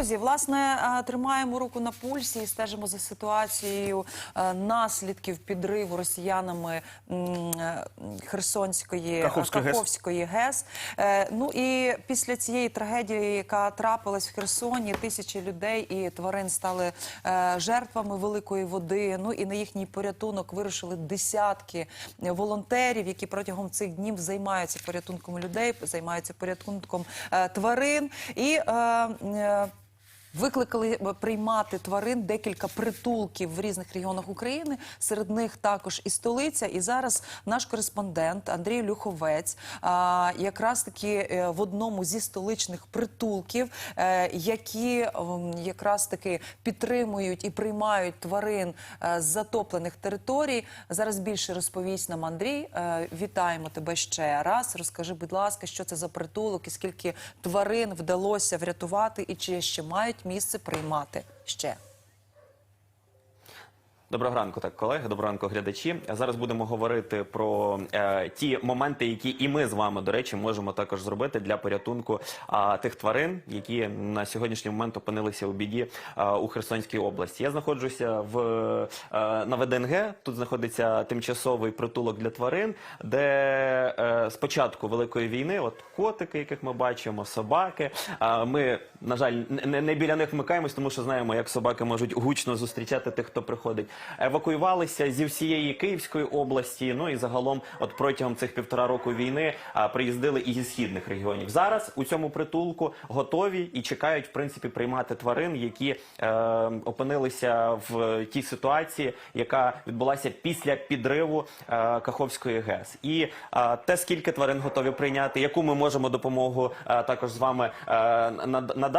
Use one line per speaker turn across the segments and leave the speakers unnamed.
Друзі, власне, е, тримаємо руку на пульсі і стежимо за ситуацією е, наслідків підриву росіянами е, Херсонської
Каховської ГЕС.
Каховської ГЕС. Ну і після цієї трагедії, яка трапилась в Херсоні, тисячі людей і тварин стали жертвами великої води. Ну і на їхній порятунок вирушили десятки волонтерів, які протягом цих днів займаються порятунком людей, займаються порятунком тварин і. Е, е, Викликали приймати тварин декілька притулків в різних регіонах України. Серед них також і столиця. І зараз наш кореспондент Андрій Люховець якраз таки е, в одному зі столичних притулків, е, які якраз таки підтримують і приймають тварин з затоплених територій. Зараз більше розповість нам Андрій. Вітаємо тебе ще раз. Розкажи, будь ласка, що це за притулок і скільки тварин вдалося врятувати, і чи ще мають місце приймати ще.
Доброго ранку, так колеги. Доброго ранку, глядачі. Зараз будемо говорити про е, ті моменти, які і ми з вами, до речі, можемо також зробити для порятунку а, тих тварин, які на сьогоднішній момент опинилися у біді а, у Херсонській області. Я знаходжуся в е, на ВДНГ. Тут знаходиться тимчасовий притулок для тварин, де е, з великої війни, от котики, яких ми бачимо, собаки. А, ми, на жаль, не, не біля них вмикаємось, тому що знаємо, як собаки можуть гучно зустрічати тих, хто приходить. Евакуювалися зі всієї Київської області. Ну і загалом, от протягом цих півтора року війни, а, приїздили і зі східних регіонів. Зараз у цьому притулку готові і чекають, в принципі, приймати тварин, які е, опинилися в тій ситуації, яка відбулася після підриву е, Каховської ГЕС. І е, те, скільки тварин готові прийняти, яку ми можемо допомогу е, також з вами е, над- надати.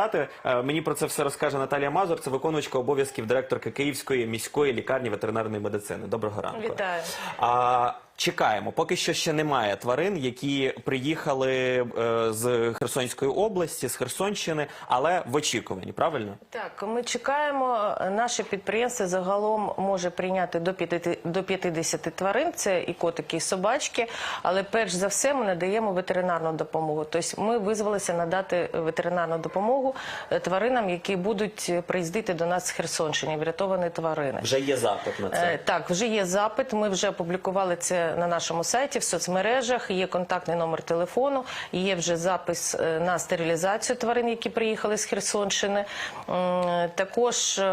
Е, мені про це все розкаже Наталія Мазур. Це виконувачка обов'язків директорки Київської міської лікарні ветеринарної медицини. Доброго ранку.
Вітаю.
А, чекаємо. Поки що ще немає тварин, які приїхали е, з Херсонської області, з Херсонщини, але в очікуванні, правильно?
Так, ми чекаємо. Наше підприємство загалом може прийняти до 50, до 50 тварин. Це і котики, і собачки. Але перш за все ми надаємо ветеринарну допомогу. Тобто ми визвалися надати ветеринарну допомогу е, тваринам, які будуть приїздити до нас з Херсонщини, врятовані тварини.
Вже є запит на
Е,
це.
Так, вже є запит. Ми вже опублікували це на нашому сайті в соцмережах. Є контактний номер телефону. Є вже запис е, на стерилізацію тварин, які приїхали з Херсонщини. Також е,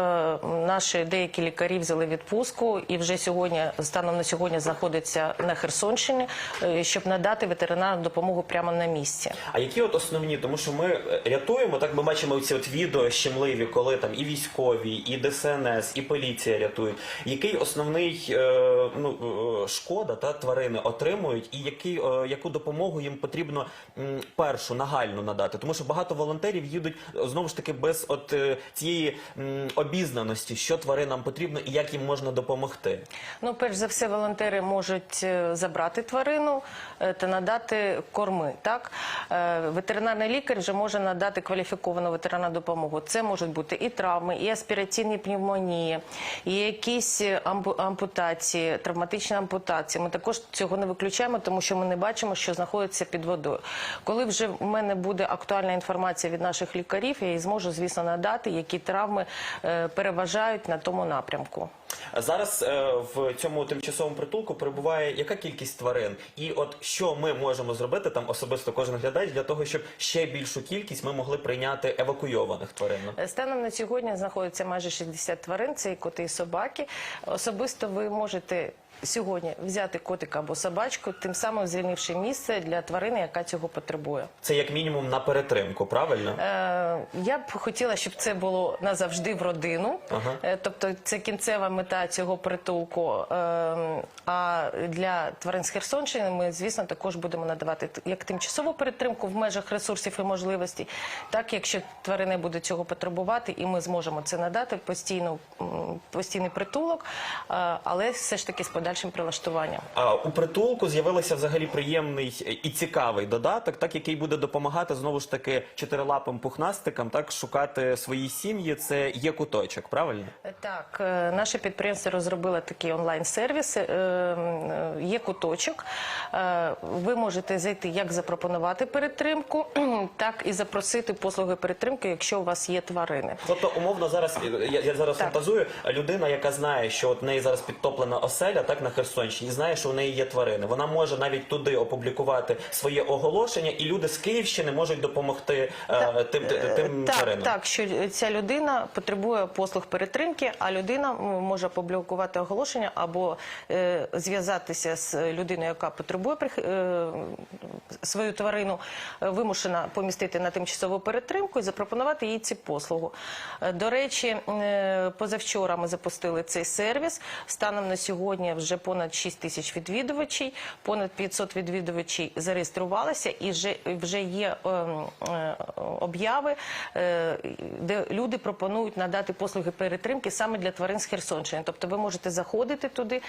наші деякі лікарі взяли відпустку і вже сьогодні, станом на сьогодні, знаходяться на Херсонщині, е, щоб надати ветеринарну допомогу прямо на місці.
А які от основні, тому що ми рятуємо, так ми бачимо ці от відео щемливі, коли там і військові, і ДСНС, і поліція рятують. Який основний ну, шкода та тварини отримують, і який, е, яку допомогу їм потрібно першу нагальну надати? Тому що багато волонтерів їдуть е, знову ж таки без от е, цієї обізнаності, що тваринам потрібно і як їм можна допомогти.
Ну, перш за все, волонтери можуть забрати тварину та надати корми. Так, ветеринарний лікар вже може надати кваліфіковану ветеринарну допомогу. Це можуть бути і травми, і аспіраційні пневмонії, і якісь ампу- ампутації, травматичні ампутації. Ми також цього не виключаємо, тому що ми не бачимо, що знаходиться під водою. Коли вже в мене буде актуальна інформація від наших лікарів, я їй зможу, звісно, надати, які травми е, переважають на тому напрямку.
Зараз е, в цьому тимчасовому притулку перебуває яка кількість тварин, і от що ми можемо зробити там особисто кожен глядач для того, щоб ще більшу кількість ми могли прийняти евакуйованих тварин.
Станом на сьогодні знаходиться майже 60 тварин, це і коти, і собаки. Особисто ви можете сьогодні взяти котика або собачку, тим самим звільнивши місце для тварини, яка цього потребує.
Це як мінімум на перетримку, правильно?
Е, я б хотіла, щоб це було назавжди в родину.
Ага.
Е, тобто це кінцева мета цього притулку. Е, а для тварин з Херсонщини ми, звісно, також будемо надавати як тимчасову перетримку в межах ресурсів і можливостей, так якщо тварини будуть цього потребувати, і ми зможемо це надати постійно, постійний притулок, е, але все ж таки з подальшим подальшим прилаштуванням.
А у притулку з'явився взагалі приємний і цікавий додаток, так який буде допомагати знову ж таки чотирилапим пухнастикам так шукати свої сім'ї. Це є куточок, правильно?
Так, е, наше підприємство розробило такий онлайн-сервіс. е, е, Є куточок. Е, Ви можете зайти, як запропонувати перетримку, так і запросити послуги перетримки, якщо у вас є тварини.
Тобто, умовно, зараз я, я зараз
Так.
фантазую. Людина, яка знає, що от в неї зараз підтоплена оселя, так на Херсонщині, знає, що у неї є тварини. Вона може навіть туди опублікувати своє оголошення, і люди з Київщини можуть допомогти е, тим, тим, тим
так,
тваринам.
так, що ця людина потребує послуг перетримки, а людина може опублікувати оголошення або е, зв'язатися з людиною, яка потребує е, свою тварину, е, вимушена помістити на тимчасову перетримку і запропонувати їй ці послугу. Е, До речі, е, позавчора ми запустили цей сервіс. Станом на сьогодні вже понад 6 тисяч відвідувачів, понад 500 відвідувачів зареєструвалися і вже, вже є ем, е, обяви, е, де люди пропонують надати послуги перетримки саме для тварин з Херсонщини. Тобто ви можете заходити туди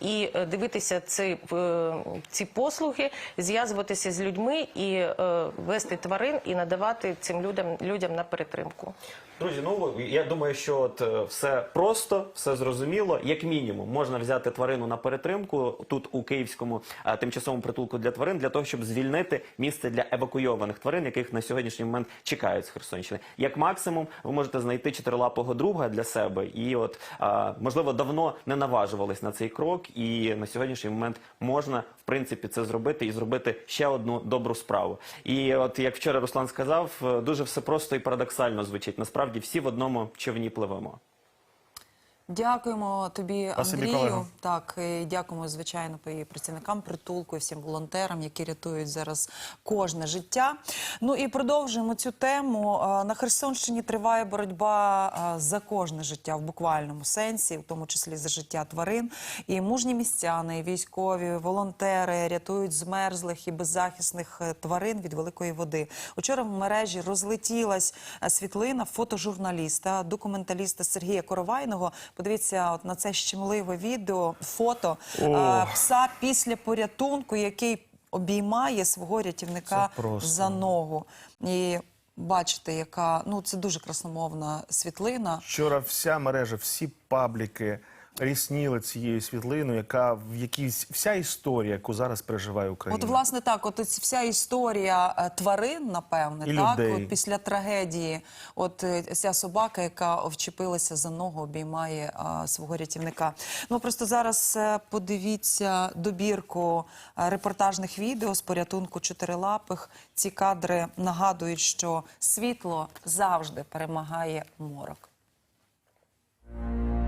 і е, дивитися ці, е, ці послуги, зв'язуватися з людьми і е, вести тварин і надавати цим людям, людям на перетримку.
Друзі, ну я думаю, що от е, все просто, все зрозуміло. Як мінімум, можна взяти тварину на перетримку тут у київському е, тимчасовому притулку для тварин, для того, щоб звільнити місце для евакуйованих тварин, яких на сьогоднішній момент чекають з Херсонщини. Як максимум, ви можете знайти чотирилапого друга для себе, і от е, можливо давно не наважувались на цей крок, і на сьогоднішній момент можна в принципі це зробити і зробити ще одну добру справу. І от як вчора Руслан сказав, е, дуже все просто і парадоксально звучить. Насправді всі в одному човні пливемо.
Дякуємо тобі,
Спасибі,
Андрію. Так, і дякуємо, звичайно, і працівникам притулку, і всім волонтерам, які рятують зараз кожне життя. Ну і продовжуємо цю тему. Е, На Херсонщині триває боротьба е, за кожне життя в буквальному сенсі, в тому числі за життя тварин. І мужні містяни, і військові, волонтери рятують змерзлих і беззахисних е, тварин від великої води. Учора в мережі розлетілась світлина фотожурналіста, документаліста Сергія Коровайного. Подивіться от на це щемливе відео, фото е, пса після порятунку, який обіймає свого рятівника за ногу. І бачите, яка ну це дуже красномовна світлина.
Вчора вся мережа, всі пабліки рісніли цією світлиною, яка в якійсь вся історія, яку зараз переживає Україна.
От, власне, так, от вся історія е, тварин, напевне,
І
так,
людей.
от після трагедії, от е, ця собака, яка вчепилася за ногу, обіймає а, свого рятівника. Ну просто зараз е, подивіться добірку репортажних відео з порятунку чотирилапих. Ці кадри нагадують, що світло завжди перемагає морок.
–